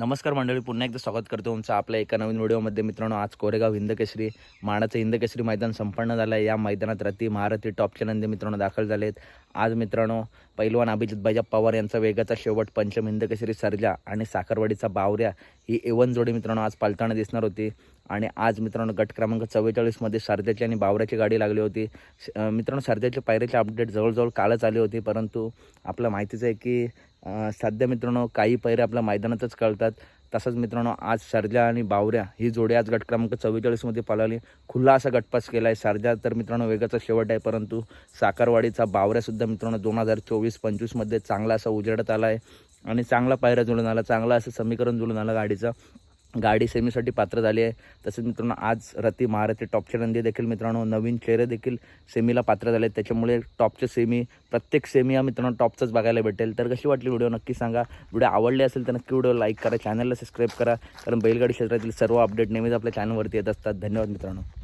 नमस्कार मंडळी पुन्हा एकदा स्वागत करतो तुमचं आपल्या एका नवीन व्हिडिओमध्ये. मित्रांनो आज कोरेगाव हिंदकेसरी माणाचं हिंदकेसरी मैदान संपन्न झालं आहे. या मैदानात रती महारथी टॉपचे नंदी मित्रांनो दाखल झाले आहेत आज मित्रांनो पैलवान अभिजित बाजा पवार यांचा वेगाचा शेवट पंचम हिंदकेसरी सरजा आणि साखरवाडीचा बावऱ्या ही एवन जोडी मित्रांनो आज पालताना दिसणार होती. आणि आज मित्रांनो गट क्रमांक चव्वेचाळीसमध्ये सर्जाची आणि बावऱ्याची गाडी लागली होती. मित्रांनो सर्जाच्या पायऱ्याचे अपडेट जवळजवळ कालच आली होती. परंतु आपलं माहितीच आहे की सध्या मित्रांनो काही पैरे आपल्या मैदानातच कळतात. तसंच मित्रांनो आज सरजा आणि बावऱ्या ही जोडी आज गट क्रमांक चव्वेचाळीसमध्ये पळाली. खुला असा गटपास केला आहे सरजा तर मित्रांनो वेगाचा शेवट आहे परंतु साखरवाडीचा बावऱ्यासुद्धा मित्रांनो दोन हजार चोवीस पंचवीसमध्ये चांगला असा उजेडत आला आहे आणि चांगला पायऱ्या जुळून आला. चांगला असं समीकरण जुळून आलं गाडीचं. गाडी सेमीसाठी पात्र झाली आहे. तसेच मित्रांनो आज रती महारथी टॉपचे नंदी देखील मित्रांनो नवीन चेहरे देखील सेमीला पात्र झाले आहेत. त्याच्यामुळे टॉपचे सेमी प्रत्येक सेमी हा मित्रांनो टॉपचाच बघायला भेटेल. तर कशी वाटली व्हिडिओ नक्की सांगा. व्हिडिओ आवडले असेल तर नक्की व्हिडिओ लाईक करा चॅनलला सबस्क्राईब करा. कारण बैलगाडी क्षेत्रातील सर्व अपडेट नेहमीच आपल्या चॅनलवरती येत असतात. धन्यवाद मित्रांनो.